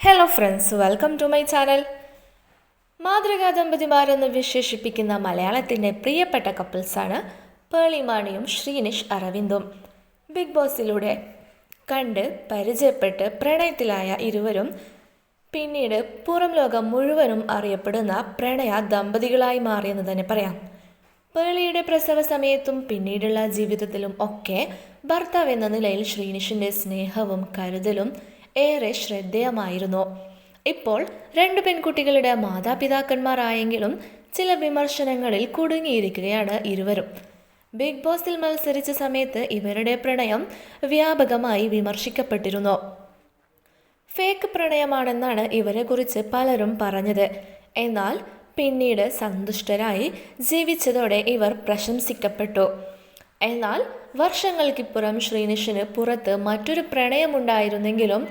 Hello friends welcome to my channel മാതൃകാ ദമ്പതിമാരെന്ന് വിശേഷിപ്പിക്കുന്ന മലയാളത്തിന്റെ പ്രിയപ്പെട്ട കപ്പിൾസാണ് പേളിമാണിയും ശ്രീനിഷ് അരവിന്ദും. ബിഗ് ബോസിലൂടെ കണ്ട് പരിചയപ്പെട്ട് പ്രണയത്തിലായ ഇരുവരും പിന്നീട് പുറം ലോകം മുഴുവനും അറിയപ്പെടുന്ന പ്രണയ ദമ്പതികളായി മാറിയെന്ന് തന്നെ പറയാം. പേളിയുടെ പ്രസവ സമയത്തും പിന്നീടുള്ള ജീവിതത്തിലും ഒക്കെ ഭർത്താവ് എന്ന നിലയിൽ ശ്രീനിഷിന്റെ സ്നേഹവും കരുതലും ഏറെ ശ്രദ്ധേയമായിരുന്നു. ഇപ്പോൾ രണ്ട് പെൺകുട്ടികളുടെ മാതാപിതാക്കന്മാരായെങ്കിലും ചില വിമർശനങ്ങളിൽ കുടുങ്ങിയിരിക്കുകയാണ് ഇരുവരും. ബിഗ് ബോസിൽ മത്സരിച്ച സമയത്ത് ഇവരുടെ പ്രണയം വ്യാപകമായി വിമർശിക്കപ്പെട്ടിരുന്നു. ഫേക്ക് പ്രണയമാണെന്നാണ് ഇവരെക്കുറിച്ച് പലരും പറഞ്ഞത്. എന്നാൽ പിന്നീട് സന്തുഷ്ടരായി ജീവിച്ചതോടെ ഇവർ പ്രശംസിക്കപ്പെട്ടു. എന്നാൽ വർഷങ്ങൾക്കിപ്പുറം ശ്രീനിഷിന് പുറത്ത് മറ്റൊരു പ്രണയമുണ്ടായിരുന്നെങ്കിലും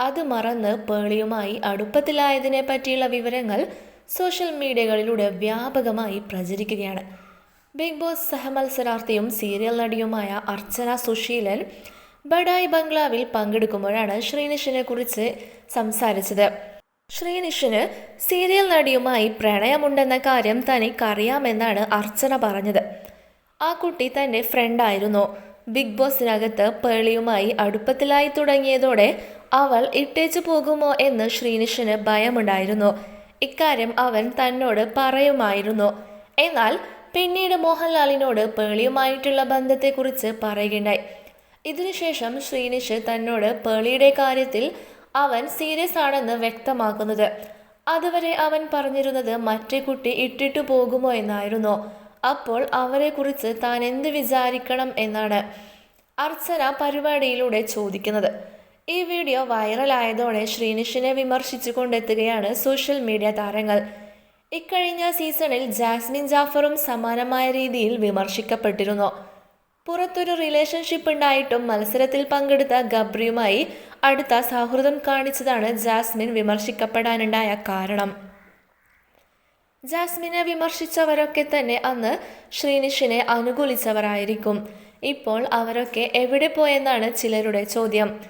അത് മറന്ന് പേളിയുമായി അടുപ്പത്തിലായതിനെ പറ്റിയുള്ള വിവരങ്ങൾ സോഷ്യൽ മീഡിയകളിലൂടെ വ്യാപകമായി പ്രചരിക്കുകയാണ്. ബിഗ് ബോസ് സഹമത്സരാർത്ഥിയും സീരിയൽ നടിയുമായ അർച്ചന സുശീലൻ ബഡായി ബംഗ്ലാവിൽ പങ്കെടുക്കുമ്പോഴാണ് ശ്രീനിഷിനെ കുറിച്ച് സംസാരിച്ചത്. ശ്രീനിഷിന് സീരിയൽ നടിയുമായി പ്രണയമുണ്ടെന്ന കാര്യം തനിക്കറിയാമെന്നാണ് അർച്ചന പറഞ്ഞത്. ആ കുട്ടി തന്റെ ഫ്രണ്ടായിരുന്നു ബിഗ് ബോസിനകത്ത് പേളിയുമായി അടുപ്പത്തിലായി തുടങ്ങിയതോടെ അവൾ ഇട്ടേച്ചു പോകുമോ എന്ന് ശ്രീനിഷിന് ഭയമുണ്ടായിരുന്നു. ഇക്കാര്യം അവൻ തന്നോട് പറയുമായിരുന്നു. എന്നാൽ പിന്നീട് മോഹൻലാലിനോട് പേളിയുമായിട്ടുള്ള ബന്ധത്തെക്കുറിച്ച് പറയുകയുണ്ടായി. ഇതിനുശേഷം ശ്രീനിഷ് തന്നോട് പേളിയുടെ കാര്യത്തിൽ അവൻ സീരിയസ് ആണെന്ന് വ്യക്തമാക്കുന്നത്. അതുവരെ അവൻ പറഞ്ഞിരുന്നത് മറ്റേ കുട്ടി ഇട്ടിട്ടു പോകുമോ എന്നായിരുന്നു. അപ്പോൾ അവരെക്കുറിച്ച് താൻ എന്ത് വിചാരിക്കണം എന്നാണ് അർച്ചന പരിപാടിയിലൂടെ ചോദിക്കുന്നത്. ഈ വീഡിയോ വൈറലായതോടെ ശ്രീനിഷിനെ വിമർശിച്ചു കൊണ്ടെത്തുകയാണ് സോഷ്യൽ മീഡിയ താരങ്ങൾ. ഇക്കഴിഞ്ഞ സീസണിൽ ജാസ്മിൻ ജാഫറും സമാനമായ രീതിയിൽ വിമർശിക്കപ്പെട്ടിരുന്നു. പുറത്തൊരു റിലേഷൻഷിപ്പ് ഉണ്ടായിട്ടും മത്സരത്തിൽ പങ്കെടുത്ത ഗബ്രിയുമായി അടുത്ത സൗഹൃദം കാണിച്ചതാണ് ജാസ്മിൻ വിമർശിക്കപ്പെടാനുണ്ടായ കാരണം. ജാസ്മിനെ വിമർശിച്ചവരൊക്കെ തന്നെ അന്ന് ശ്രീനിഷിനെ അനുകൂലിച്ചവരായിരിക്കും. ഇപ്പോൾ അവരൊക്കെ എവിടെ പോയെന്നാണ് ചിലരുടെ ചോദ്യം.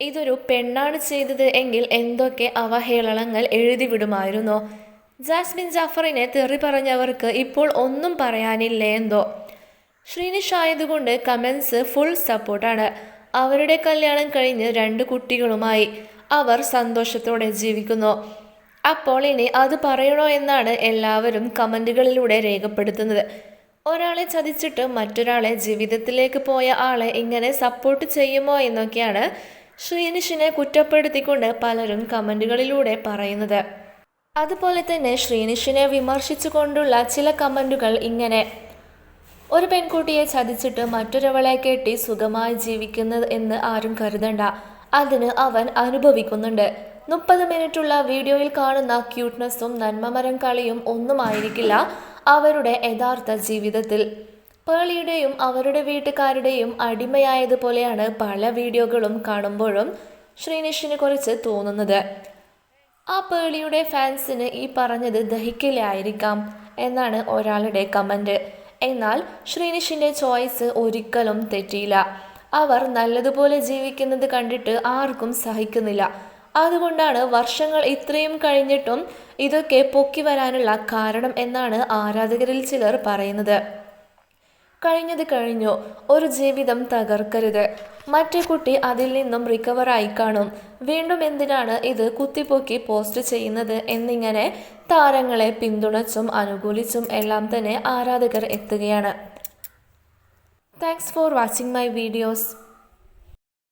ഇതൊരു പെണ്ണാണ് ചെയ്തത് എങ്കിൽ എന്തൊക്കെ അവഹേളനങ്ങൾ എഴുതിവിടുമായിരുന്നു? ജാസ്മിൻ ജാഫറിനെ തെറി പറഞ്ഞവർക്ക് ഇപ്പോൾ ഒന്നും പറയാനില്ലേ എന്തോ ശ്രീനിഷ് ആയതുകൊണ്ട് കമൻസ് ഫുൾ സപ്പോർട്ടാണ്. അവരുടെ കല്യാണം കഴിഞ്ഞ് രണ്ട് കുട്ടികളുമായി. അവർ സന്തോഷത്തോടെ ജീവിക്കുന്നു. അപ്പോൾ ഇനി അത് പറയണോ എന്നാണ് എല്ലാവരും കമന്റുകളിലൂടെ രേഖപ്പെടുത്തുന്നത്. ഒരാളെ ചതിച്ചിട്ട് മറ്റൊരാളെ ജീവിതത്തിലേക്ക് പോയ ആളെ ഇങ്ങനെ സപ്പോർട്ട് ചെയ്യുമോ എന്നൊക്കെയാണ് ശ്രീനിഷിനെ കുറ്റപ്പെടുത്തിക്കൊണ്ട് പലരും കമന്റുകളിലൂടെ പറയുന്നത്. അതുപോലെ തന്നെ ശ്രീനിഷിനെ വിമർശിച്ചുകൊണ്ടുള്ള ചില കമന്റുകൾ ഇങ്ങനെ. ഒരു പെൺകുട്ടിയെ ചതിച്ചിട്ട് മറ്റൊരവളെ കെട്ടി സുഖമായി ജീവിക്കുന്നത് എന്ന് ആരും കരുതണ്ട. അതിന് അവൻ അനുഭവിക്കുന്നുണ്ട്. മുപ്പത് മിനിറ്റുള്ള വീഡിയോയിൽ കാണുന്ന ക്യൂട്ട്നെസ്സും നന്മമരം കളിയും ഒന്നുമായിരിക്കില്ല അവരുടെ യഥാർത്ഥ ജീവിതത്തിൽ. പേളിയുടെയും അവരുടെ വീട്ടുകാരുടെയും അടിമയായതുപോലെയാണ് പല വീഡിയോകളും കാണുമ്പോഴും ശ്രീനിഷിനെ കുറിച്ച് തോന്നുന്നത്. ആ പേളിയുടെ ഫാൻസിന് ഈ പറഞ്ഞത് ദഹിക്കില്ലായിരിക്കാം എന്നാണ് ഒരാളുടെ കമന്റ് എന്നാൽ ശ്രീനിഷിന്റെ ചോയ്സ് ഒരിക്കലും തെറ്റിയില്ല. അവർ നല്ലതുപോലെ ജീവിക്കുന്നത് കണ്ടിട്ട് ആർക്കും സഹിക്കുന്നില്ല. അതുകൊണ്ടാണ് വർഷങ്ങൾ ഇത്രയും കഴിഞ്ഞിട്ടും ഇതൊക്കെ പൊക്കി വരാനുള്ള കാരണം എന്നാണ് ആരാധകരിൽ ചിലർ പറയുന്നത്. കഴിഞ്ഞത് കഴിഞ്ഞു. ഒരു ജീവിതം തകർക്കരുത്. മറ്റേ കുട്ടി അതിൽ നിന്നും റിക്കവറായി കാണും. വീണ്ടും എന്തിനാണ് ഇത് കുത്തിപ്പൊക്കി പോസ്റ്റ് ചെയ്യുന്നത് എന്നിങ്ങനെ താരങ്ങളെ പിന്തുണച്ചും അനുകൂലിച്ചും എല്ലാം തന്നെ ആരാധകർ എത്തുകയാണ്. Thanks for watching my videos